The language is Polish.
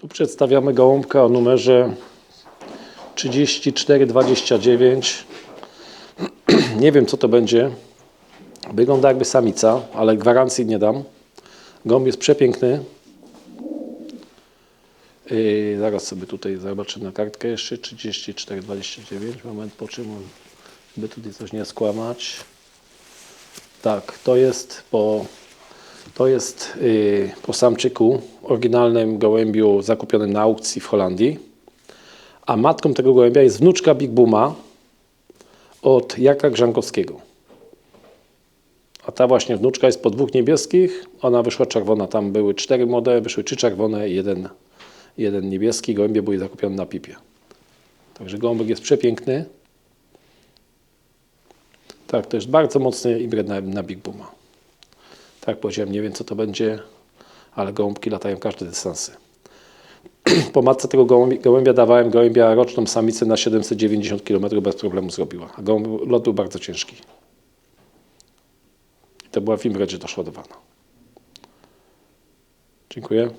Tu przedstawiamy gołąbka o numerze 3429. Nie wiem co to będzie. Wygląda jakby samica, ale gwarancji nie dam. Gołąb jest przepiękny. Yy, zaraz sobie tutaj zobaczę na kartkę jeszcze 3429. Moment, po czym by tutaj coś nie skłamać. Tak, to jest po, to jest yy, po samczyku, oryginalnym gołębiu zakupionym na aukcji w Holandii. A matką tego gołębia jest wnuczka Big Booma od Jaka Grzankowskiego. A ta właśnie wnuczka jest po dwóch niebieskich. Ona wyszła czerwona. Tam były cztery młode, wyszły trzy czerwone i jeden, jeden niebieski. Gołębie były zakupione na pipie. Także gołąbek jest przepiękny. Tak, to jest bardzo mocny hybrid na, na Big Booma. Tak jak powiedziałem, nie wiem co to będzie, ale gołąbki latają każde dystansy. Po matce tego gołębia, dawałem gołębia roczną samicę na 790 km bez problemu zrobiła. A gołąb, lot był bardzo ciężki. To była w Imredzie doszładowana. Dziękuję.